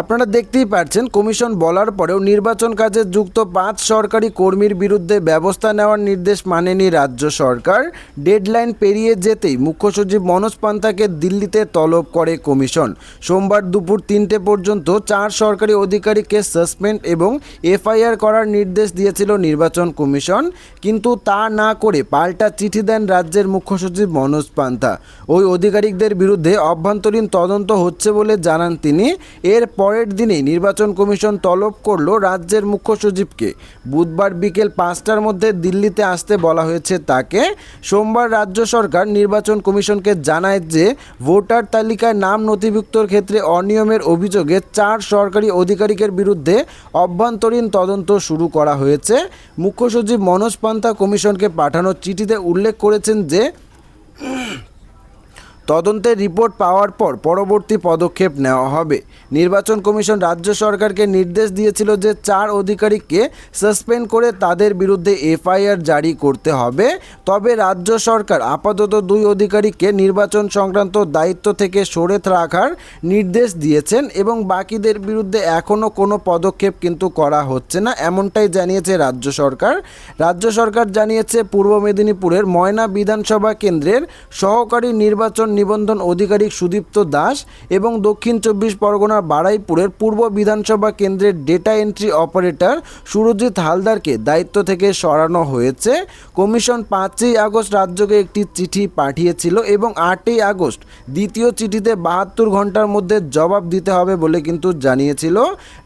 আপনারা দেখতেই পাচ্ছেন, কমিশন বলার পরেও নির্বাচন কাজে যুক্ত পাঁচ সরকারি কর্মীর বিরুদ্ধে ব্যবস্থা নেওয়ার নির্দেশ মানেনি রাজ্য সরকার। ডেডলাইন পেরিয়ে যেতেই মুখ্য সচিব মনোজ পান্তাকে দিল্লিতে তলব করে কমিশন। সোমবার দুপুর তিনটে পর্যন্ত চার সরকারি অধিকারীকে সাসপেন্ড এবং এফআইআর করার নির্দেশ দিয়েছিল নির্বাচন কমিশন, কিন্তু তা না করে পাল্টা চিঠি দেন রাজ্যের মুখ্য সচিব মনোজ পান্তা ওই অধিকারিকদের বিরুদ্ধে অভ্যন্তরীণ তদন্ত হচ্ছে বলে জানান তিনি। এর পরের দিনেই নির্বাচন কমিশন তলব করল রাজ্যের মুখ্য সচিবকে। বুধবার বিকেল পাঁচটার মধ্যে দিল্লিতে আসতে বলা হয়েছে তাকে। সোমবার রাজ্য সরকার নির্বাচন কমিশনকে জানায় যে, ভোটার তালিকায় নাম নথিভুক্তর ক্ষেত্রে অনিয়মের অভিযোগে চার সরকারি আধিকারিকের বিরুদ্ধে অভ্যন্তরীণ তদন্ত শুরু করা হয়েছে। মুখ্য সচিব মনোজ পান্তা কমিশনকে পাঠানো চিঠিতে উল্লেখ করেছেন যে তদন্তের রিপোর্ট পাওয়ার পর পরবর্তী পদক্ষেপ নেওয়া হবে। নির্বাচন কমিশন রাজ্য সরকারকে নির্দেশ দিয়েছিল যে চার অধিকারীকে সাসপেন্ড করে তাদের বিরুদ্ধে এফআইআর জারি করতে হবে। তবে রাজ্য সরকার আপাতত দুই অধিকারীকে নির্বাচন সংক্রান্ত দায়িত্ব থেকে সরে রাখার নির্দেশ দিয়েছেন এবং বাকিদের বিরুদ্ধে এখনও কোনো পদক্ষেপ কিন্তু করা হচ্ছে না, এমনটাই জানিয়েছে রাজ্য সরকার। রাজ্য সরকার জানিয়েছে, পূর্ব মেদিনীপুরের ময়না বিধানসভা কেন্দ্রের সহকারী নির্বাচন নিবন্ধন অধিকারিক সুদীপ্ত দাস এবং দক্ষিণ চব্বিশ পরগনার বারাইপুরের পূর্ব বিধানসভা কেন্দ্রের ডেটা এন্ট্রি অপারেটর সুরজিৎ হালদারকে দায়িত্ব থেকে সরানো হয়েছে। কমিশন পাঁচই আগস্ট রাজ্যকে একটি চিঠি পাঠিয়েছিল এবং আটই আগস্ট দ্বিতীয় চিঠিতে বাহাত্তর ঘণ্টার মধ্যে জবাব দিতে হবে বলে কিন্তু জানিয়েছিল।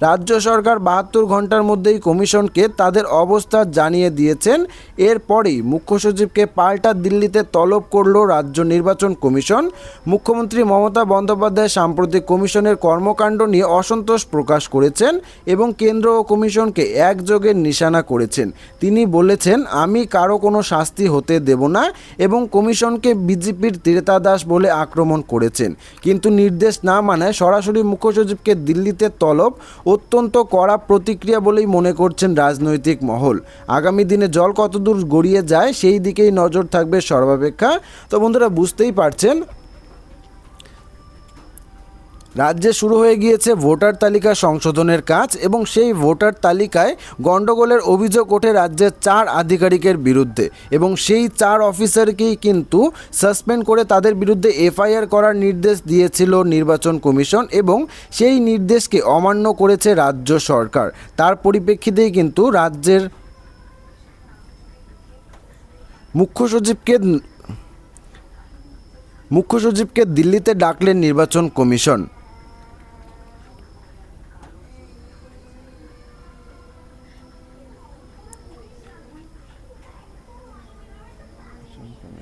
রাজ্য সরকার বাহাত্তর ঘণ্টার মধ্যেই কমিশনকে তাদের অবস্থা জানিয়ে দিয়েছেন। এরপরেই মুখ্য সচিবকে পাল্টা দিল্লিতে তলব করল রাজ্য নির্বাচন কমিশন। মুখ্যমন্ত্রী মমতা বন্দ্যোপাধ্যায় সাম্প্রতিক কমিশনের কর্মকাণ্ড নিয়ে অসন্তোষ প্রকাশ করেছেন এবং কেন্দ্র ও কমিশনকে একযোগে নিশানা করেছেন। তিনি বলেছেন, আমি কারও কোনো শাস্তি হতে দেব না এবং কমিশনকে বিজেপির তীর্থা দাস বলে আক্রমণ করেছেন। কিন্তু নির্দেশ না মানায় সরাসরি মুখ্য সচিবকে দিল্লিতে তলব, অত্যন্ত কড়া প্রতিক্রিয়া বলেই মনে করছেন রাজনৈতিক মহল। আগামী দিনে জল কতদূর গড়িয়ে যায় সেই দিকেই নজর থাকবে সর্বাপেক্ষা। তো বন্ধুরা, বুঝতেই পারছেন রাজ্যে শুরু হয়ে গিয়েছে ভোটার তালিকা সংশোধনের কাজ এবং সেই ভোটার তালিকায় গণ্ডগোলের অভিযোগ ওঠে রাজ্যের চার আধিকারিকের বিরুদ্ধে এবং সেই চার অফিসারকেই কিন্তু সাসপেন্ড করে তাদের বিরুদ্ধে এফআইআর করার নির্দেশ দিয়েছিল নির্বাচন কমিশন এবং সেই নির্দেশকে অমান্য করেছে রাজ্য সরকার। তার পরিপ্রেক্ষিতেই কিন্তু রাজ্যের মুখ্য সচিবকে মুখ্য সচিবকে দিল্লিতে ডাকলেন নির্বাচন কমিশন।